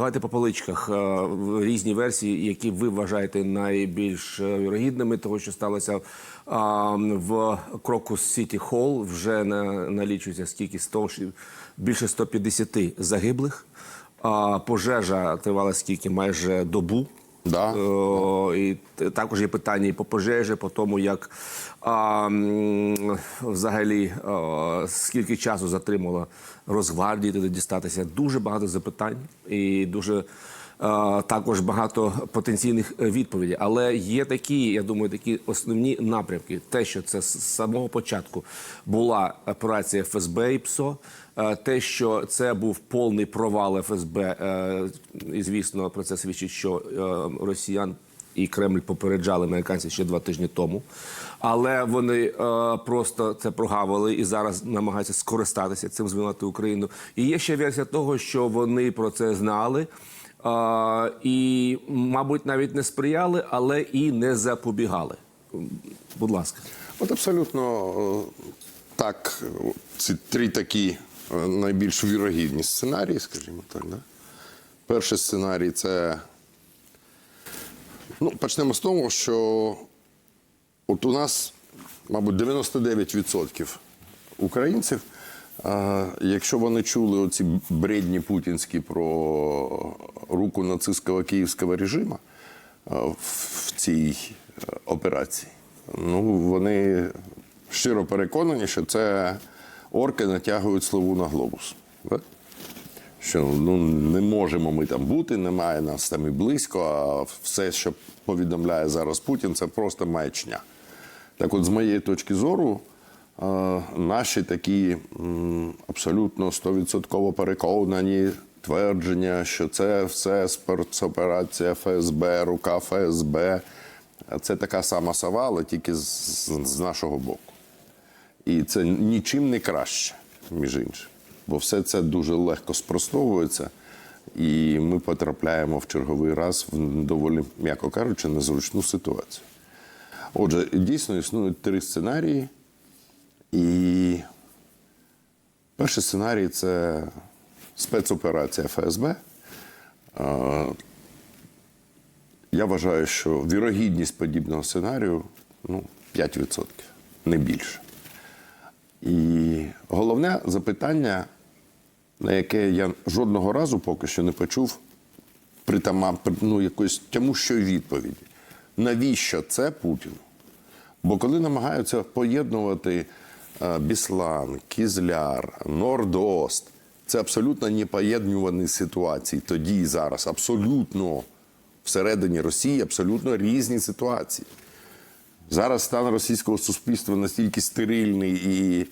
Давайте по поличках е, різні версії, які ви вважаєте найбільш е, вірогідними, того що сталося в Крокус Сіті Холл. Вже налічується скільки 100, більше 150 загиблих. Пожежа тривала скільки майже добу. Да. О, і також є питання і по пожежі, по тому, як а, взагалі а, скільки часу затримало Росгвардії туди дістатися. Дуже багато запитань і дуже а, також багато потенційних е, відповідей. Але є такі, я думаю, такі основні напрямки. Те, що це з самого початку була операція ФСБ і ПСО. Е, Те, що це був повний провал ФСБ, е, і звісно, про це свідчить, що е, росіян і Кремль попереджали американців ще два тижні тому. Але вони просто це прогавили і зараз намагаються скористатися цим звинувати Україну. І є ще версія того, що вони про це знали. е, І, мабуть, навіть не сприяли, але і не запобігали. Будь ласка. От абсолютно так, ці три такі найбільш вірогідні сценарії, скажімо так. Да? Перший сценарій це. Ну, почнемо з того, що от у нас, мабуть, 99% українців, якщо вони чули оці бредні путінські про руку нацистського київського режиму в цій е, операції, ну, вони щиро переконані, що це орки натягують слову на глобус. Так? що ну не можемо ми там бути, немає нас там і близько. А все, що повідомляє зараз Путін, це просто маячня. Так, от, з моєї точки зору, е, наші такі абсолютно стовідсотково переконані твердження, що це все спецоперація ФСБ, рука ФСБ. Це така сама сова, але тільки з, з нашого боку. І це нічим не краще, між іншим. Бо все це дуже легко спростовується, і ми потрапляємо в черговий раз в доволі, м'яко кажучи, незручну ситуацію. Отже, дійсно існують три сценарії. І перший сценарій це спецоперація ФСБ. Е, Я вважаю, що вірогідність подібного сценарію ну, 5%, не більше. І головне запитання, на яке я жодного разу поки що не почув притама, ну, якоїсь тямущої відповіді. Навіщо це Путіну? Бо коли намагаються поєднувати е, Біслан, Кізляр, Нордост, це абсолютно непоєднувані ситуації тоді і зараз. Абсолютно всередині Росії абсолютно різні ситуації. Зараз стан російського суспільства настільки стерильний і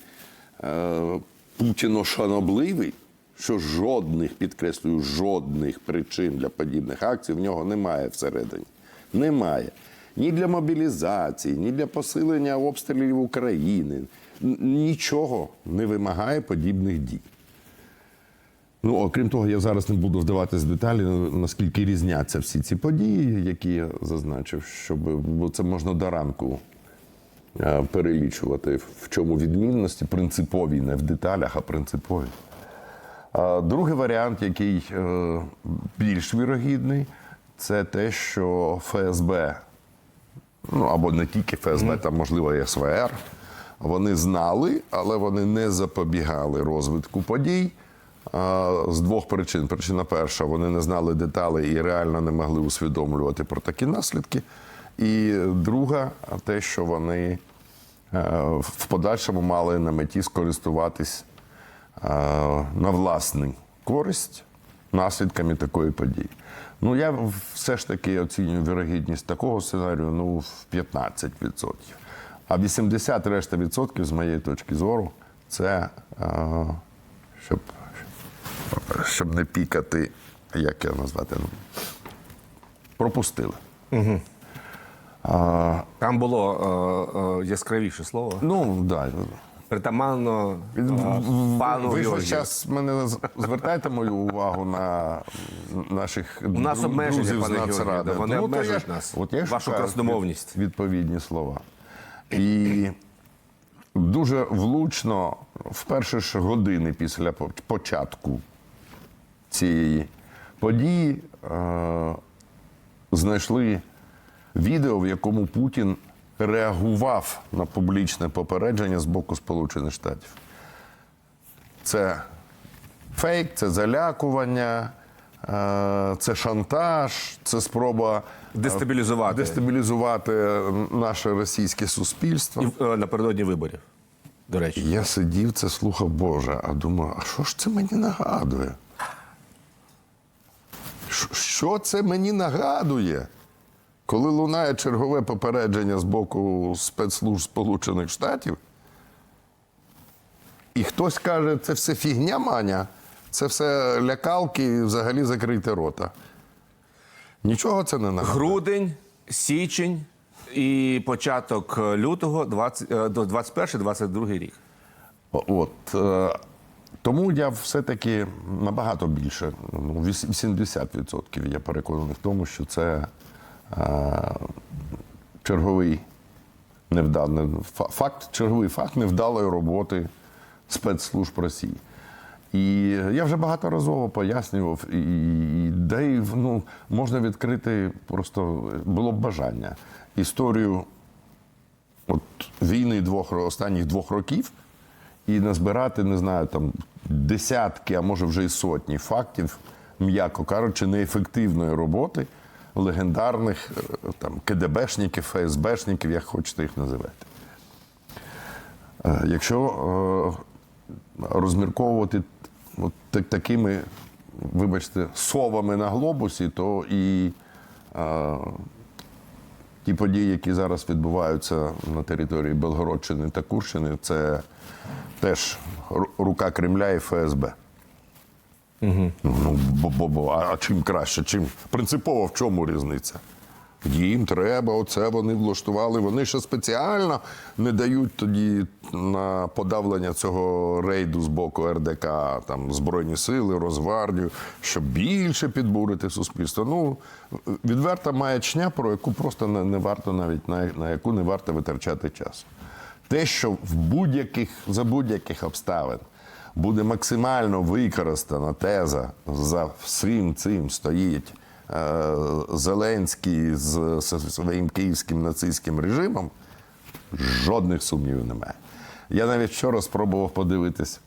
е, путіношанобливий, що жодних, підкреслюю, жодних причин для подібних акцій в нього немає всередині. Немає. Ні для мобілізації, ні для посилення обстрілів України. Нічого не вимагає подібних дій. Ну, окрім того, я зараз не буду вдаватись в деталі, наскільки різняться всі ці події, які я зазначив, щоб бо це можна до ранку е, перелічувати, в чому відмінності принципові, не в деталях, а принципові. Другий варіант, який е, більш вірогідний, це те, що ФСБ, ну або не тільки ФСБ, там можливо і СВР, вони знали, але вони не запобігали розвитку подій. З двох причин. Причина перша, вони не знали деталей і реально не могли усвідомлювати про такі наслідки. І друга, те, що вони е, в подальшому мали на меті скористуватись е, на власну користь наслідками такої події. Ну, я все ж таки оцінюю вірогідність такого сценарію ну, в 15%. А 80 решта відсотків, з моєї точки зору, це е, щоб, щоб не пікати, як я назвати, ну, пропустили. Там було е, е, яскравіше слово. Ну, да. Притаманно е, пану Ви ж зараз мене з- звертаєте мою увагу на наших У нас обмеження, пане Георгію, вони Ну, обмежують я- нас, От я вашу красномовність. від- Відповідні слова. І дуже влучно в перші ж години після початку цієї події е, знайшли відео, в якому Путін реагував на публічне попередження з боку Сполучених Штатів. Це фейк, це залякування, е, це шантаж, це спроба е, Дестабілізувати. дестабілізувати наше російське суспільство. І, е, напередодні виборів. До речі. Я сидів це слухав Боже, а думаю, а що ж це мені нагадує? Що- це мені нагадує? Коли лунає чергове попередження з боку спецслужб Сполучених Штатів, і хтось каже, це все фігня маня, це все лякалки і взагалі закрити рота. Нічого це не нагадує. Грудень, січень і початок лютого 20, е, до 21-22 рік. От. Тому я все-таки набагато більше, ну, 80% я переконаний в тому, що це е, черговий невданий фа- факт, черговий факт невдалої роботи спецслужб Росії. І я вже багаторазово пояснював, і, де ну, можна відкрити просто було б бажання історію от війни двох останніх двох років і назбирати, не знаю, там десятки, а може вже і сотні фактів, м'яко кажучи, неефективної роботи легендарних е, там КДБшників, ФСБшників, як хочете їх називати. Е, Якщо е, розмірковувати от такими, вибачте, совами на глобусі, то і ті події, які зараз відбуваються на території Белгородщини та Курщини, це теж рука Кремля і ФСБ. Угу. Ну, бо, бо, бо, а чим краще? Чим принципово в чому різниця? Їм треба, оце вони влаштували. Вони ще спеціально не дають тоді на подавлення цього рейду з боку РДК, там Збройні сили, Росгвардію, щоб більше підбурити суспільство. Ну, відверта маячня, про яку просто не, не варто навіть на, на яку не варто витрачати час. Те, що в будь-яких за будь-яких обставин буде максимально використана теза за всім цим стоїть Зеленський з, з своїм київським нацистським режимом, жодних сумнівів немає. Я навіть вчора спробував подивитись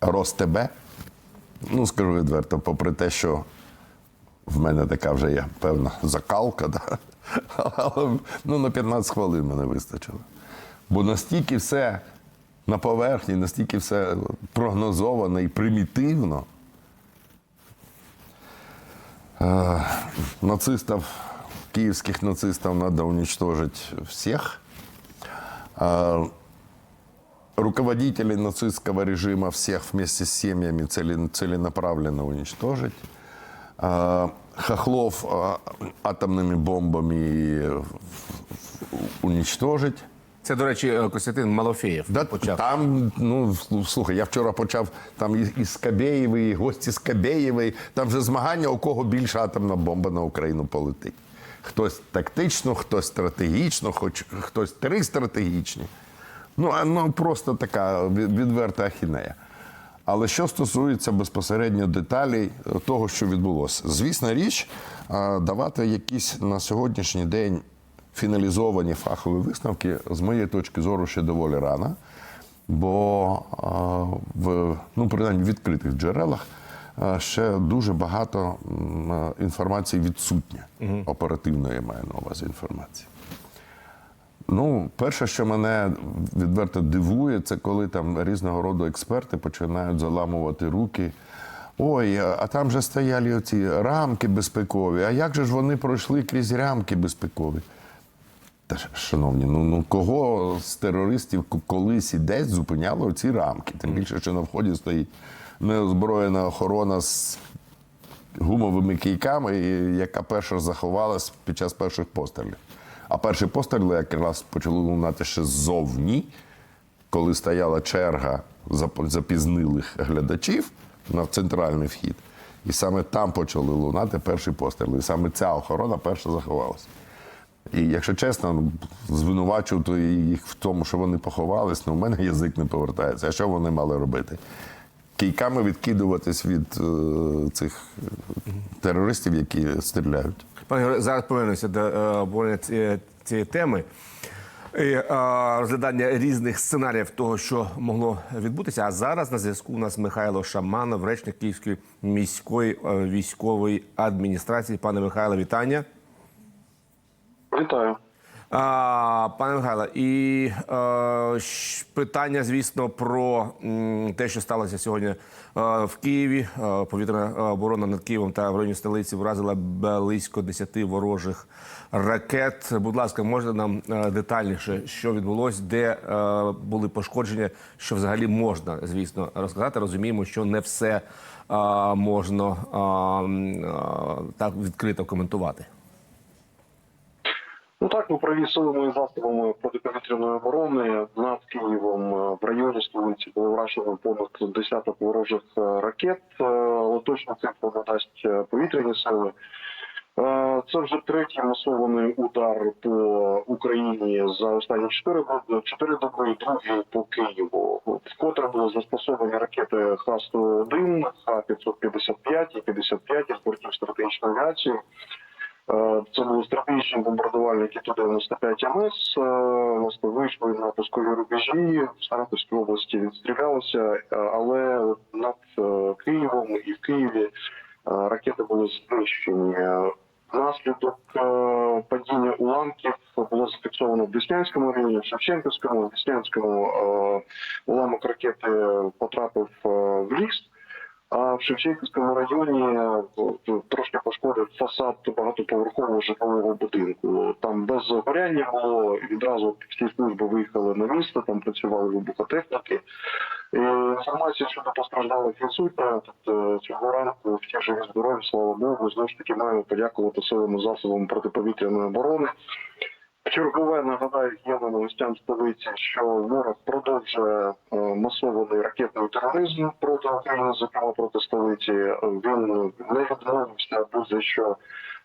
РосТБ. Ну, скажу відверто, попри те, що в мене така вже є певна закалка, да? але ну, на 15 хвилин мене вистачило. Бо настільки все на поверхні, настільки все прогнозовано і примітивно. Е, Нацистов, киевских нацистов надо уничтожить всех. Руководителей нацистского режима всех вместе с семьями целенаправленно уничтожить. Хохлов атомными бомбами уничтожить. Це, до речі, е, Костянтин Малофеєв Да, почав. Там, ну слухай, я вчора почав там і, і і гості Скабєєвий. Там вже змагання, у кого більше атомна бомба на Україну полетить. Хтось тактично, хтось стратегічно, хоч хтось три стратегічні. Ну, а, ну просто така відверта ахінея. Але що стосується безпосередньо деталей е, того, що відбулося, звісна річ, давати якісь на сьогоднішній день фіналізовані фахові висновки, з моєї точки зору, ще доволі рано. Бо в ну, принаймні в відкритих джерелах ще дуже багато інформації відсутнє. Оперативної я маю на увазі інформації. Ну, перше, що мене відверто дивує, це коли там різного роду експерти починають заламувати руки. Ой, а там же стояли оці рамки безпекові. А як же ж вони пройшли крізь рамки безпекові? Та шановні, ну, ну кого з терористів колись і десь зупиняли ці рамки? Тим більше, що на вході стоїть неозброєна охорона з гумовими кійками, яка перша заховалась під час перших пострілів. А перші постріли якраз почали лунати ще ззовні, коли стояла черга запізнилих глядачів на центральний вхід. І саме там почали лунати перші постріли. І саме ця охорона перша заховалася. І якщо чесно, ну, звинувачувати їх в тому, що вони поховались, ну, у мене язик не повертається. А що вони мали робити? кийками відкидуватись від е, цих терористів, які стріляють. Пане зараз повернемося до е, обговорення цієї, цієї теми. І, е, розглядання різних сценаріїв того, що могло відбутися. А зараз на зв'язку у нас Михайло Шаманов, речник Київської міської е, військової адміністрації. Пане Михайло, вітання. Вітаю. А, пане Михайло, і е, питання, звісно, про те, що сталося сьогодні е, в Києві. Е, повітряна оборона над Києвом та в районі столиці вразила близько 10 ворожих ракет. Будь ласка, можна нам детальніше, що відбулось, де е, були пошкодження, що взагалі можна, звісно, розказати. Розуміємо, що не все е, можна е, так відкрито коментувати. Ну так, ми праві силами і засобами протиповітряної оборони над Києвом е, в районі столиці було вражено понад десяток ворожих е, ракет. Е, точно цифру надасть повітряні сили. Це вже третій масований удар по Україні за останні чотири доби, чотири доби, і другий по Києву. Вкотре були застосовані ракети Х-101, Х-555 і 55 із бортів стратегічної авіації. Це були стратегічні бомбардувальники Ту-95 МС. Е, Власне, вийшли на пускові рубежі, в Саратовській області відстрілялися, е, але над е, Києвом і в Києві ракети були знищені. Внаслідок е, падіння уламків було зафіксовано в Деснянському районі, в Шевченківському, в Деснянському уламок ракети потрапив в ліс. А в Шевченківському районі е, трошки пошкодив фасад багатоповерхового житлового будинку. Там без загоряння було відразу всі служби виїхали на місто, там працювали вибухотехніки. І інформація щодо постраждалих відсутня. Тобто цього ранку всі живі здорові, слава Богу. Знову ж таки маємо подякувати силам і засобам протиповітряної оборони. Чергове нагадаю генеральним новостям столиці, що ворог продовжує е, масований ракетний тероризм проти України, зокрема проти столиці. Він не відмовився буде що е,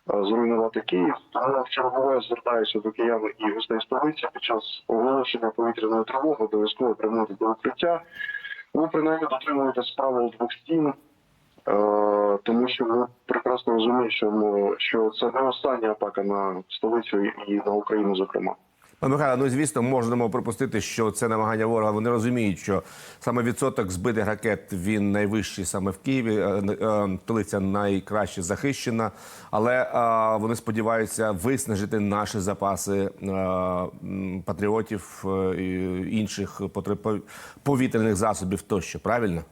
зруйнувати Київ. Тому чергове звертаюся до киян і гостей столиці під час оголошення повітряної тривоги обов'язково прямувати до укриття. Ви принаймні дотримуєтесь правил двох стін. Е, тому що ми прекрасно розуміємо, що, це не остання атака на столицю і на Україну, зокрема. Пане Михайло, ну звісно, можемо припустити, що це намагання ворога. Вони розуміють, що саме відсоток збитих ракет він найвищий саме в Києві. е, е, Столиця найкраще захищена, але вони сподіваються виснажити наші запаси патріотів і інших повітряних засобів тощо. Правильно?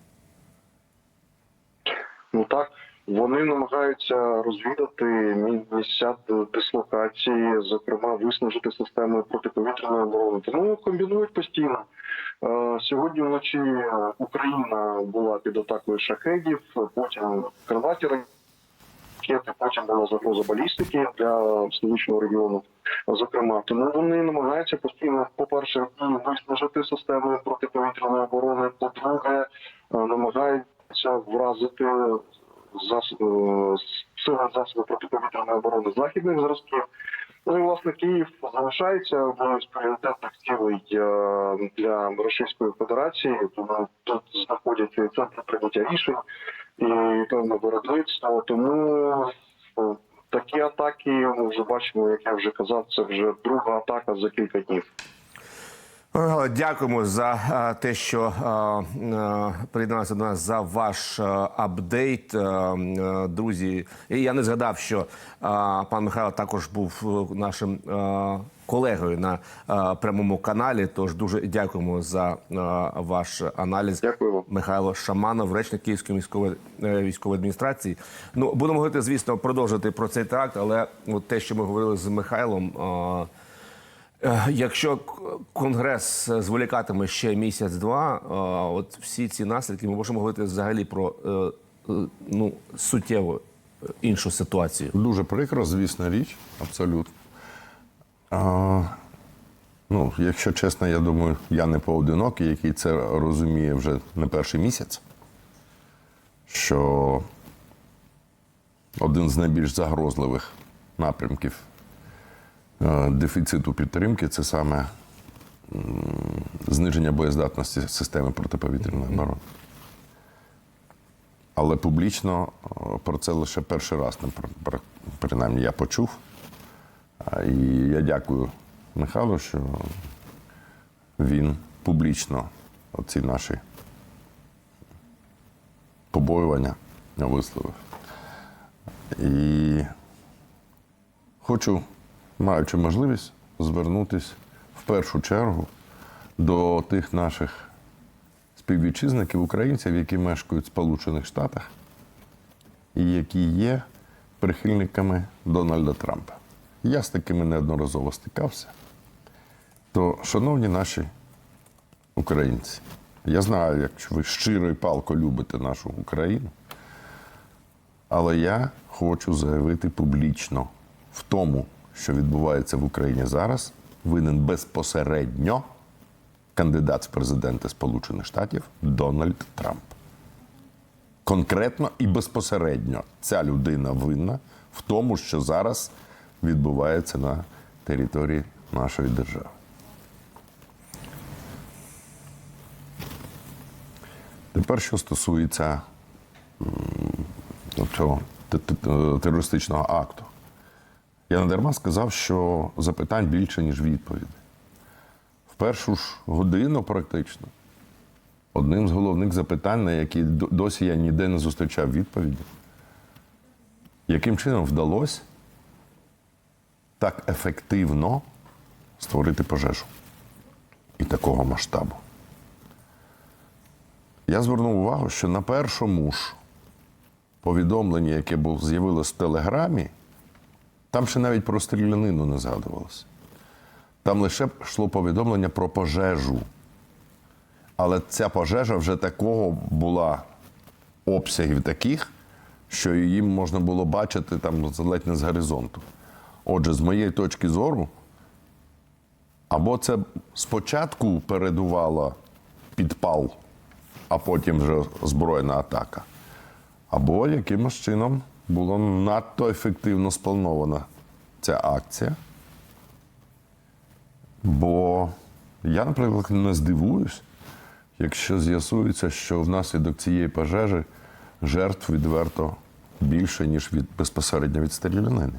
Ну так, вони намагаються розвідати мі- місця дислокації, зокрема виснажити системи протиповітряної оборони. Тому комбінують постійно. Е, Сьогодні вночі Україна була під атакою шахедів, потім крилаті ракети, потім була загроза балістики для столичного регіону. Зокрема, тому вони намагаються постійно, по-перше, виснажити системи протиповітряної оборони. По-друге, е, намагаються вразити зас... е, сили засоби протиповітряної оборони західних зразків. Ну і власне Київ залишається одною з пріоритетних цілей е, для Російської Федерації. Тому тут знаходяться центри прийняття рішень і певне виробництво. Тому е, такі атаки ми вже бачимо, як я вже казав, це вже друга атака за кілька днів. Дякуємо за те, що приєдналися до нас за ваш апдейт, друзі. І я не згадав, що пан Михайло також був е, нашим колегою на прямому каналі. Тож дуже дякуємо за ваш аналіз. Дякую. Михайло Шаманов, речник Київської міської е, військової адміністрації. Ну будемо говорити, звісно, продовжити про цей теракт, але от те, що ми говорили з Михайлом. Е, Якщо конгрес е, зволікатиме ще місяць-два, е, от всі ці наслідки ми можемо говорити взагалі про ну суттєво іншу ситуацію. Дуже прикро, звісно, річ, абсолютно. А, ну, якщо чесно, я думаю, я не поодинокий, який це розуміє вже не перший місяць, що один з найбільш загрозливих напрямків дефіциту підтримки це саме зниження боєздатності системи протиповітряної оборони. Але публічно е, про це лише перший раз, при- при- принаймні я почув. І я дякую Михайлу, що він публічно оці наші побоювання висловив. І хочу, маючи можливість, звернутися в першу чергу до тих наших співвітчизників, українців, які мешкають в Сполучених Штатах і які є прихильниками Дональда Трампа. Я з такими неодноразово стикався. То, шановні наші українці, я знаю, якщо ви щиро і палко любите нашу Україну, але я хочу заявити публічно в тому, що відбувається в Україні зараз, винен безпосередньо кандидат в президенти Сполучених Штатів Дональд Трамп. Конкретно і безпосередньо ця людина винна в тому, що зараз відбувається на території нашої держави. Тепер, що стосується цього те- те- терористичного акту. Я не дарма сказав, що запитань більше, ніж відповідей. В першу ж годину практично одним з головних запитань, на які досі я ніде не зустрічав відповіді, яким чином вдалося так ефективно створити пожежу і такого масштабу. Я звернув увагу, що на першому ж повідомленні, яке з'явилось в Телеграмі, там ще навіть про стрілянину не згадувалося. Там лише йшло повідомлення про пожежу. Але ця пожежа вже такого була обсягів таких, що її можна було бачити там ледь не з горизонту. Отже, з моєї точки зору, або це спочатку передувало підпал, а потім вже збройна атака, або якимось чином була надто ефективно спланована ця акція. Бо я, наприклад, не здивуюсь, якщо з'ясується, що внаслідок цієї пожежі жертв відверто більше, ніж від безпосередньо від стрілянини.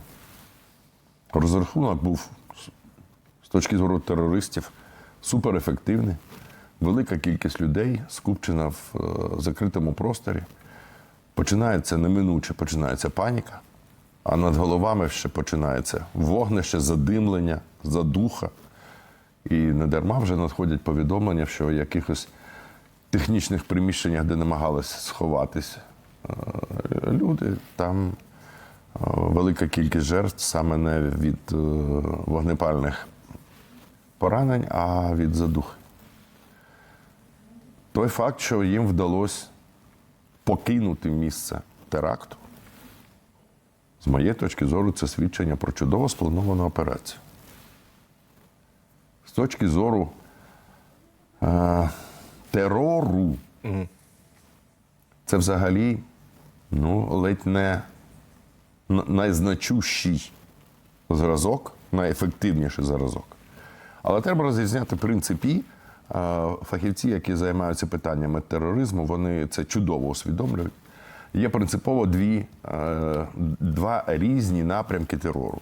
Розрахунок був з- точки зору терористів суперефективний. Велика кількість людей скупчена в е, закритому просторі. Починається неминуче, починається паніка, а над головами ще починається вогнище, задимлення, задуха. І не дарма вже надходять повідомлення, що в якихось технічних приміщеннях, де намагалися сховатись е, люди, там е, велика кількість жертв саме не від е, вогнепальних поранень, а від задухи. Той факт, що їм вдалося покинути місце теракту, з моєї точки зору, це свідчення про чудово сплановану операцію. З точки зору е, терору, це взагалі ну, ледь не найзначущий зразок, найефективніший зразок. Але треба розрізняти принципі. Фахівці, які займаються питаннями тероризму, вони це чудово усвідомлюють. Є принципово дві, е, два різні напрямки терору.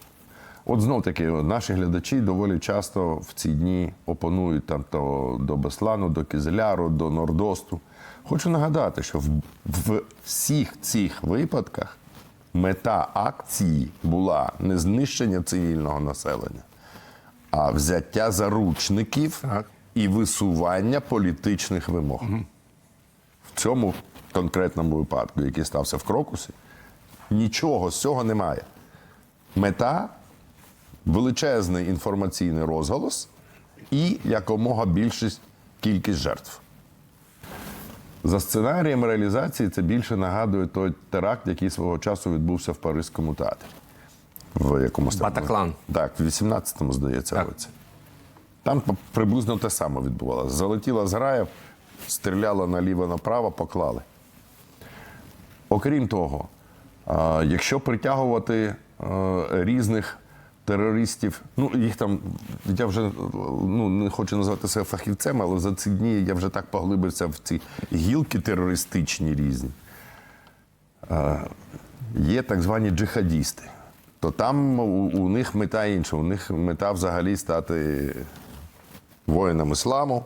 От знов таки, наші глядачі доволі часто в ці дні опонують там то до Беслану, до Кізеляру, до Нордосту. Хочу нагадати, що в, в всіх цих випадках мета акції була не знищення цивільного населення, а взяття заручників Так. І висування політичних вимог. В цьому конкретному випадку, який стався в Крокусі, нічого з цього немає. Мета величезний інформаційний розголос і якомога більшість кількість жертв. За сценарієм реалізації це більше нагадує той теракт, який свого часу відбувся в Паризькому театрі. В якомусь Батаклан. Так, в 18-му, здається, Так. році. Там приблизно те саме відбувалося. Залетіла зграя, стріляла наліво-направо, поклали. Окрім того, якщо притягувати е, різних терористів, ну їх там, я вже ну, не хочу назвати себе фахівцем, але за ці дні я вже так поглибився в ці гілки терористичні різні. є так звані джихадісти. То там у, у них мета інша. У них мета взагалі стати воїнам ісламу.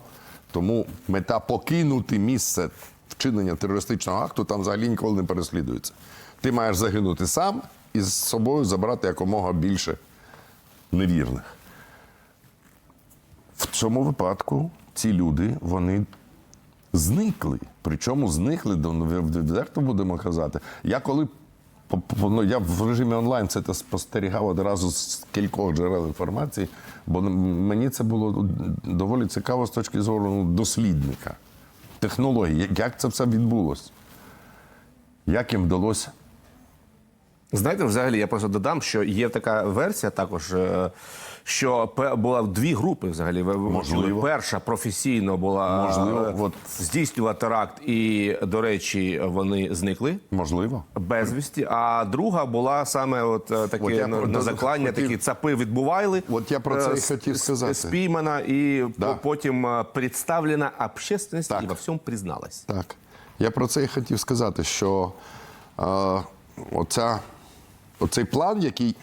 Тому мета покинути місце вчинення терористичного акту там взагалі ніколи не переслідується. Ти маєш загинути сам і з собою забрати якомога більше невірних. В цьому випадку ці люди вони зникли. Причому зникли, відверто будемо казати. Я коли ну, я в режимі онлайн це спостерігав одразу з кількох джерел інформації, бо мені це було доволі цікаво з точки зору ну, дослідника, технології, як це все відбулося, як їм вдалося. Знаєте, взагалі, я просто додам, що є така версія також, е, що була дві групи взагалі. Можливо. Перша професійно була Можливо, е, от. здійснювала теракт, і, до речі, вони зникли. можливо. Безвісті, а друга була саме от таке От я на, про- на заклання, хотів- такі цапи відбували. От я про це Е, і хотів сказати. Спіймана і Да. потім е, представлена общественності Так. і во всьому призналась. Так. Я про це і хотів сказати, що е, оця, оцей план, який,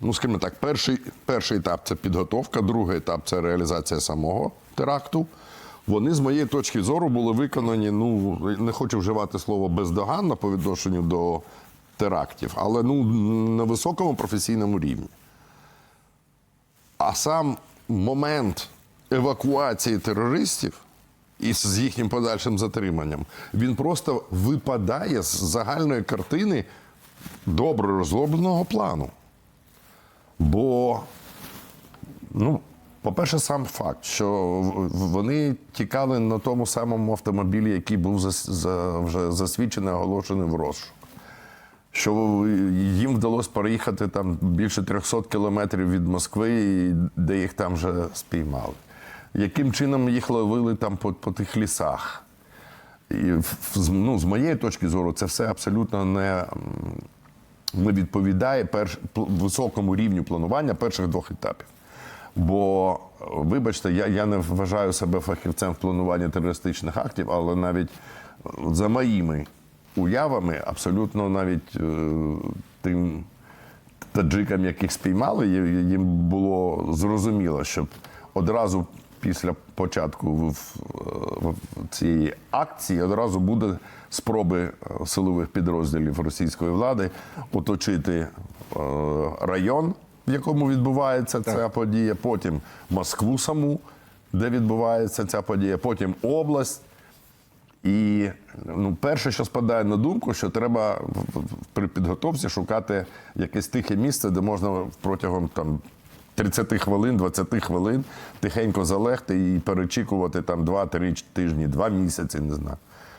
ну скажімо так, перший, перший етап це підготовка, другий етап це реалізація самого теракту. Вони, з моєї точки зору, були виконані, ну, не хочу вживати слово бездоганно по відношенню до терактів, але ну, на високому професійному рівні. А сам момент евакуації терористів із з їхнім подальшим затриманням, він просто випадає з загальної картини добре розробленого плану. Бо, ну, по-перше, сам факт, що вони тікали на тому самому автомобілі, який був зас- за, вже засвідчений, оголошений в розшук що їм вдалося переїхати там більше 300 кілометрів від Москви, де їх там вже спіймали. Яким чином їх ловили там по, по тих лісах? І, ну, з моєї точки зору, це все абсолютно не відповідає перш, високому рівню планування перших двох етапів. Бо, вибачте, я, я не вважаю себе фахівцем в плануванні терористичних актів, але навіть е, за моїми уявами, абсолютно навіть е, тим таджикам, яких спіймали, їм було зрозуміло, що одразу після початку цієї акції одразу буде спроби е, силових підрозділів російської влади оточити е, район, в якому відбувається ця подія, потім Москву саму, де відбувається ця подія, потім область. І ну, перше, що спадає на думку, що треба при підготовці шукати якесь тихе місце, де можна протягом там 30 хвилин, 20 хвилин тихенько залегти і перечікувати там 2-3 тижні, 2 місяці, не знаю.